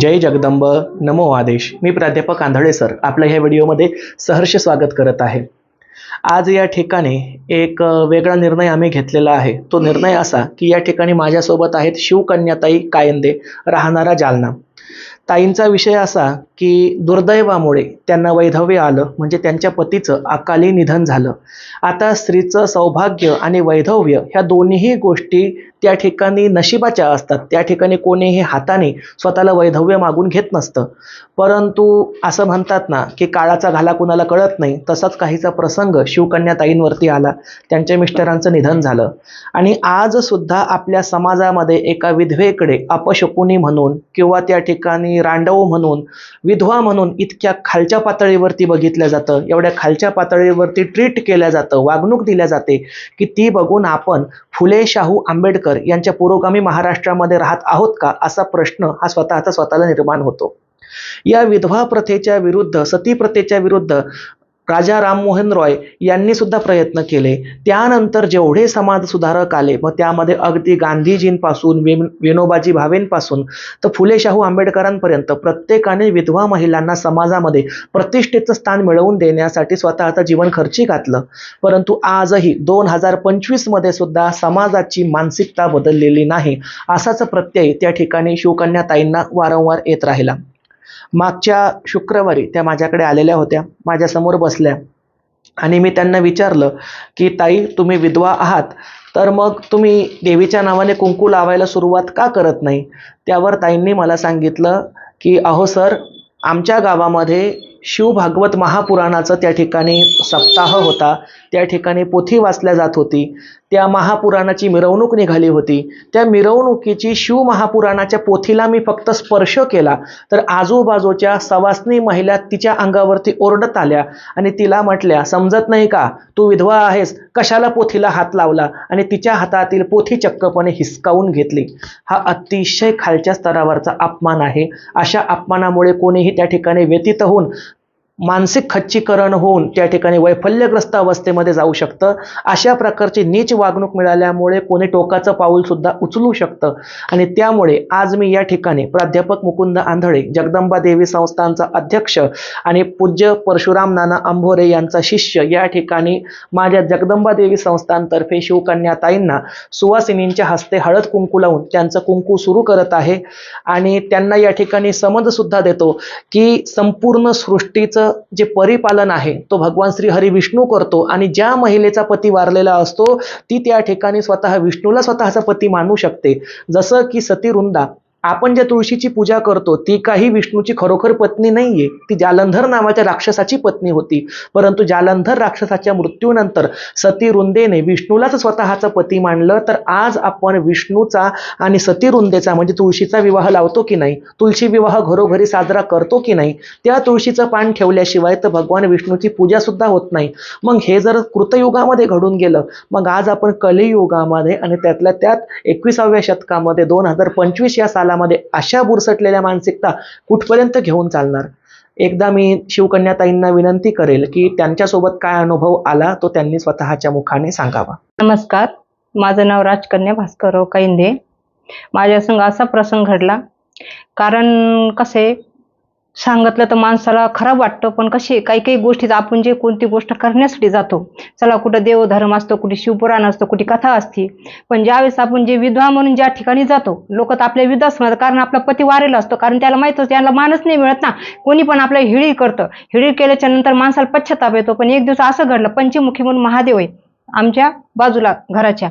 जय जगदंब नमो आदेश. मी प्राध्यापक आंधळे सर. आपल्या ह्या व्हिडिओमध्ये सहर्ष स्वागत करत आहे. आज या ठिकाणी एक वेगळा निर्णय आम्ही घेतलेला आहे. तो निर्णय असा की या ठिकाणी माझ्यासोबत आहेत शिवकन्याताई कायंदे राहणारा जालना. ताईंचा विषय असा की दुर्दैवामुळे त्यांना वैधव्य आलं म्हणजे त्यांच्या पतीचं अकाली निधन झालं. आता स्त्रीचं सौभाग्य आणि वैधव्य ह्या दोन्हीही गोष्टी त्या ठिकाणी नशिबाच्या असतात. त्या ठिकाणी कोणीही हाताने स्वतःला वैधव्य मागून घेत नसतं. परंतु असं म्हणतात ना की काळाचा घाला कुणाला कळत नाही तसाच काहीचा प्रसंग शिवकन्याताईंवरती आला. त्यांच्या मिस्टरांचं निधन झालं. आणि आज सुद्धा आपल्या समाजामध्ये एका विधवेकडे अपशकुनी म्हणून किंवा त्या ठिकाणी रांडव म्हणून विधवा म्हणून इतक्या खालच्या पातळीवरती बघितलं जातं. एवढ्या खालच्या पातळीवरती ट्रीट केलं जातं वागणूक दिल्या जाते की ती बघून आपण फुले शाहू आंबेडकर यांच्या पुरोगामी महाराष्ट्रामध्ये राहत आहोत का असा प्रश्न हा स्वतःचा स्वतःला निर्माण होतो. या विधवा प्रथेच्या विरुद्ध सती प्रथेच्या विरुद्ध राजा राममोहन रॉय यांनी सुद्धा प्रयत्न केले. त्यानंतर जेवढे समाज सुधारक आले मग त्यामध्ये अगदी गांधीजींपासून विन विनोबाजी भावेंपासून तर फुले शाहू आंबेडकरांपर्यंत प्रत्येकाने विधवा महिलांना समाजामध्ये प्रतिष्ठेचं स्थान मिळवून देण्यासाठी स्वतःचं जीवन खर्ची घातलं. परंतु आजही दोन हजार पंचवीसमध्ये सुद्धा समाजाची मानसिकता बदललेली नाही असाच प्रत्यय त्या ठिकाणी शिवकन्याताईंना वारंवार येत राहिला. मागच्या शुक्रवारी त्या माझ्याकडे आलेल्या होत्या माझ्यासमोर बसल्या. आणि मी त्यांना विचारलं की ताई तुम्ही विधवा आहात तर मग तुम्ही देवीच्या नावाने कुंकू लावायला सुरुवात का करत नाही? त्यावर ताईंनी मला सांगितलं की अहो सर आमच्या गावामध्ये शिवभागवत महापुराणाचं त्या ठिकाणी सप्ताह होता. त्या ठिकाणी पोथी वाचल्या जात होती. त्या महापुराणाची मिरवणूक निघाली होती. त्या मिरवणुकीची शिव महापुराणाच्या पोथीला मी फक्त स्पर्श केला. तर आजूबाजूच्या सवासनी महिला तिच्या अंगावरती ओरडत आल्या आणि तिला म्हटल्या समजत नाही का? तू विधवा आहेस. कशाला पोथीला हात लावला? आणि तिच्या हातातील पोथी चक्कपणे हिसकावून घेतली. हा अतिशय खालच्या स्तरावरचा अपमान आहे. अशा अपमानामुळे कोणीही त्या ठिकाणी व्यतीत होऊन मानसिक खच्चीकरण होऊन त्या ठिकाणी वैफल्यग्रस्त अवस्थेमध्ये जाऊ शकतं. अशा प्रकारची नीच वागणूक मिळाल्यामुळे कोणी टोकाचं पाऊल सुद्धा उचलू शकतं. आणि त्यामुळे आज मी या ठिकाणी प्राध्यापक मुकुंद आंधळे जगदंबा देवी संस्थांचा अध्यक्ष आणि पूज्य परशुराम नाना आंभोरे यांचा शिष्य या ठिकाणी माझ्या जगदंबा देवी संस्थांतर्फे शिवकन्याताईंना सुवासिनींच्या हस्ते हळद कुंकू लावून त्यांचं कुंकू सुरू करत आहे. आणि त्यांना या ठिकाणी समजसुद्धा देतो की संपूर्ण सृष्टीचं जे परिपालन आहे तो भगवान श्री हरी विष्णू करतो आणि ज्या महिलेचा पती वारलेला असतो ती त्या ठिकाणी स्वतः विष्णूला स्वतःचा पती मानू शकते. जसं की सतीवृंदा आपण ज्या तुळशीची पूजा करतो ती काही विष्णूची खरोखर पत्नी नाहीये. ती जालंधर नावाच्या राक्षसाची पत्नी होती. परंतु जालंधर राक्षसाच्या मृत्यूनंतर सतीवृंदेने विष्णूलाच स्वतःचा पती मानलं तर आज आपण विष्णूचा आणि सतीवृंदेचा म्हणजे तुळशीचा विवाह लावतो की नाही तुळशी विवाह घरोघरी साजरा करतो की नाही त्या तुळशीचं पान ठेवल्याशिवाय तर भगवान विष्णूची पूजा सुद्धा होत नाही. मग हे जर कृतयुगामध्ये घडून गेलं मग आज आपण कलियुगामध्ये आणि त्यातल्या त्यात एकविसाव्या शतकामध्ये दोन हजार पंचवीस या काळामध्ये अशा बुरसटलेल्या मानसिकता कुठपर्यंत घेऊन चालणार? एकदा मी शिवकन्याताईंना विनंती करेल की त्यांच्यासोबत काय अनुभव आला तो त्यांनी स्वतःच्या मुखाने सांगावा. नमस्कार. माझं नाव राजकन्या भास्करराव काइंदे माझ्या संघ असा प्रसंग घडला. कारण कसे सांगितलं तर माणसाला खराब वाटतं पण कसे काही काही गोष्टीत आपण जे कोणती गोष्ट करण्यासाठी जातो चला कुठं देवधर्म असतो कुठे शिवपुराण असतं कुठे कथा असते पण ज्यावेळेस आपण जे विधवा म्हणून ज्या ठिकाणी जातो लोक तर आपल्या विधवाच म्हणतात कारण आपला पती वारेला असतो कारण त्याला माहीत असतं त्याला मानच नाही मिळत ना कोणी पण आपल्या हिळी करतं हिळी केल्याच्यानंतर माणसाला पश्चाताप येतो पण एक दिवस असं घडलं पंचमुखी म्हणून महादेव आहे आमच्या बाजूला घराच्या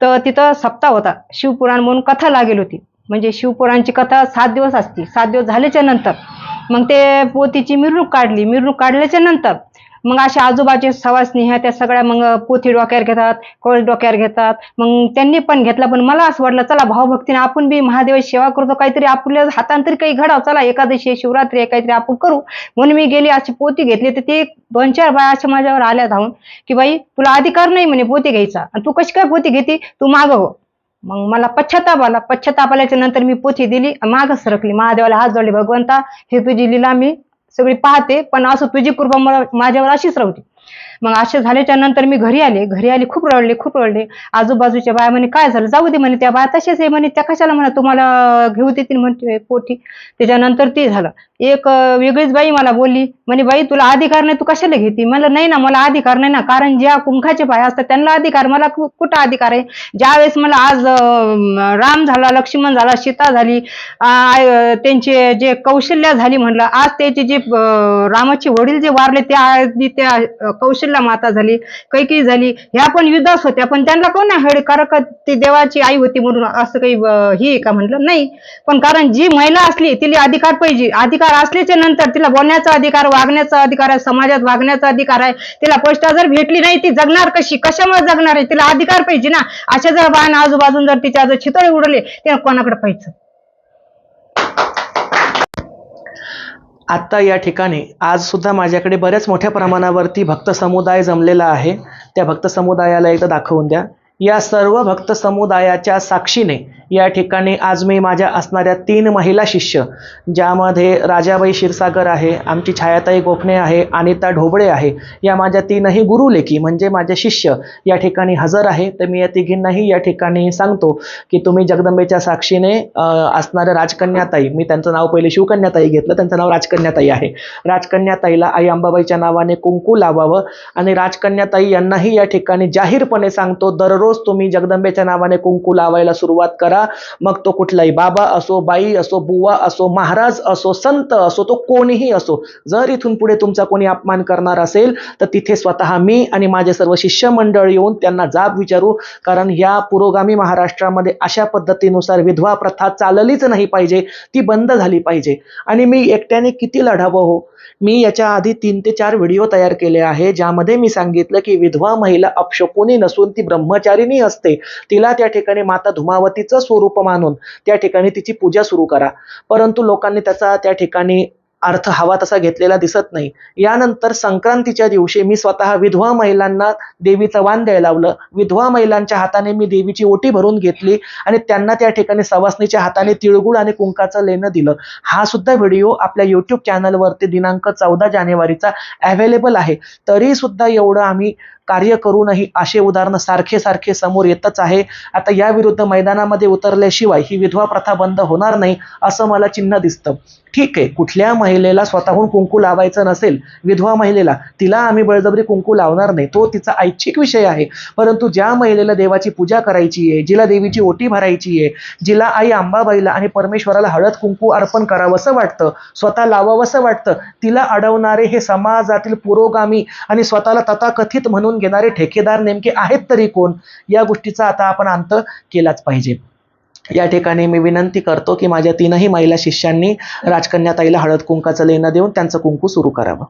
तर तिथं सप्ताह होता शिवपुराण म्हणून कथा लागेल होती म्हणजे शिवपुराणची कथा सात दिवस असती सात दिवस झाल्याच्यानंतर मग ते पोतीची मिरवणूक काढली. मिरवणूक काढल्याच्या नंतर मग अशा आजोबाचे सवासनी ह्या त्या सगळ्या मग पोथी डोक्यावर घेतात कळस डोक्यावर घेतात. मग त्यांनी पण घेतला पण मला असं वाटलं चला भावभक्तीने आपण बी महादेवाची सेवा करतो. काहीतरी आपल्या हाताने तरी काही घडाव. चला एकादशी शिवरात्री काहीतरी आपण करू. म्हणून मी गेली अशी पोती घेतली. तर ते दोन चार बाया अशा माझ्यावर आल्या धावून की बाई तुला अधिकार नाही म्हणे पोती घ्यायचा. आणि तू कशी काय पोती घेते? तू मागं हो. मग मला पश्चाताप आला पश्चाताप आल्याच्यानंतर मी पोथी दिली माग सरकली महादेवाला हात जोडले भगवंता हे तुझी लीला मी सगळी पाहते पण असं तुझी कृपा मला माझ्यावर अशीच राहते मग असे झाल्याच्यानंतर मी घरी आले घरी आले खूप रडले खूप रडले. आजूबाजूच्या बाया म्हणे काय झालं? जाऊ दे म्हणे त्या बाया तशाच आहे म्हणे त्या कशाला म्हणा तुम्हाला घेऊ देतील म्हणते पोटी. त्याच्यानंतर ते झालं. एक वेगळीच बाई मला बोलली म्हणे बाई तुला अधिकार नाही तू कशाला घेते? मला नाही ना मला अधिकार नाही ना कारण ज्या कुंखाचे बाया असतात त्यांना अधिकार मला कु- कुठं अधिकार आहे? ज्यावेळेस मला आज राम झाला लक्ष्मण झाला सीता झाली त्यांचे जे कौशल्य झाली म्हणलं आज त्याचे जे रामाचे वडील जे वारले त्या आधी त्या कौशल्य कौशल्य माता झाली कैकी झाली ह्या पण युद्धास होत्या पण त्यांना कोण नाही कारण ती देवाची आई होती म्हणून असं काही ही का म्हटलं नाही. पण कारण जी महिला असली तिला अधिकार पाहिजे. अधिकार असल्याच्या नंतर तिला बोलण्याचा अधिकार वागण्याचा अधिकार आहे समाजात वागण्याचा अधिकार आहे. तिला पोष्टा जर भेटली नाही ती जगणार कशी? कशामुळे जगणार आहे? तिला अधिकार पाहिजे ना? अशा जर बाण आजूबाजून जर तिच्या जर चितळे उडले ते कोणाकडे पाहिजे आत्ता या ठिकाणी आजसुद्धा माझ्याकडे बऱ्याच मोठ्या प्रमाणावरती भक्त समुदाय जमलेला आहे. त्या भक्त समुदायाला एकदा दाखवून द्या. या सर्व भक्त समुदायाच्या साक्षीने या ठिकाणी आज मी माझ्या असणाऱ्या तीन महिला शिष्य ज्यामध्ये राजाबाई क्षीरसागर आहे आमची छायाताई गोखणे आहे अनिता ढोबळे आहे या माझ्या तीनही गुरुलेखी म्हणजे माझे शिष्य या ठिकाणी हजर आहे. तर मी या तिघींनाही या ठिकाणी सांगतो की तुम्ही जगदंबेच्या साक्षीने असणाऱ्या राजकन्याताई मी त्यांचं नाव पहिले शिवकन्याताई घेतलं त्यांचं नाव राजकन्याताई आहे. राजकन्याताईला आई अंबाबाईच्या नावाने कुंकू लावावं आणि राजकन्याताई यांनाही या ठिकाणी जाहीरपणे सांगतो दररोज तुम्ही जगदंबेच्या नावाने कुंकू लावायला सुरुवात करा. मग तो कुठलाही बाबा असो बाई असो बुवा असो महाराज असो संत असो तो कोणीही असो जर इथून पुढे तुमचा कोणी अपमान करणार असेल तर तिथे स्वतः मी आणि माझे सर्व शिष्यमंडळ येऊन त्यांना जाब विचारू. कारण या पुरोगामी महाराष्ट्रामध्ये अशा पद्धतीनुसार विधवा प्रथा चाललीच नाही पाहिजे ती बंद झाली पाहिजे. आणि मी एकट्याने किती लढावं हो? मी याच्या आधी तीन ते चार व्हिडिओ तयार केले आहे ज्यामध्ये मी सांगितलं की विधवा महिला अपशकुनी नसून ती ब्रह्मचारिणी असते. तिला त्या ठिकाणी माता धुमावतीचं स्वरूप मानून त्या ठिकाणी तिची पूजा सुरू करा. परंतु लोकांनी त्याचा त्या ठिकाणी अर्थ हवा तसा घेतलेला दिसत नाही. यानंतर संक्रांतीच्या दिवशी मी स्वतः विधवा महिलांना देवीचं वाण द्यायला लावलं. विधवा महिलांच्या हाताने मी देवीची ओटी भरून घेतली आणि त्यांना त्या ठिकाणी सवासणीच्या हाताने तिळगुळ आणि कुंकाचं लेणं दिलं. हा सुद्धा व्हिडिओ आपल्या युट्यूब चॅनलवरती दिनांक चौदा जानेवारीचा अवेलेबल आहे. तरी सुद्धा एवढं आम्ही कार्य करूनही असे उदाहरणं सारखे सारखे समोर येतच आहे. आता याविरुद्ध मैदानामध्ये उतरल्याशिवाय ही विधवा प्रथा बंद होणार नाही असं मला चिन्ह दिसतं. ठीक आहे कुठल्या महिलेला स्वतःहून कुंकू लावायचं नसेल विधवा महिलेला तिला आम्ही बळजबरी कुंकू लावणार नाही तो तिचा ऐच्छिक विषय आहे. परंतु ज्या महिलेला देवाची पूजा करायची आहे जिला देवीची ओटी भरायची आहे जिला आई आंबाबाईला आणि परमेश्वराला हळद कुंकू अर्पण करावंसं वाटतं स्वतः लावावंसं वाटतं तिला अडवणारे हे समाजातील पुरोगामी आणि स्वतःला तथाकथित म्हणून घेणारे ठेकेदार नेमके आहेत तरी कोण? या गोष्टीचा आता आपण अंत केलाच पाहिजे. या ठिकाणी मी विनंती करतो की माझ्या तीनही महिला शिष्यांनी राजकन्याताईला हळद कुंकाचं लेणं देऊन त्यांचं कुंकू सुरू करावं.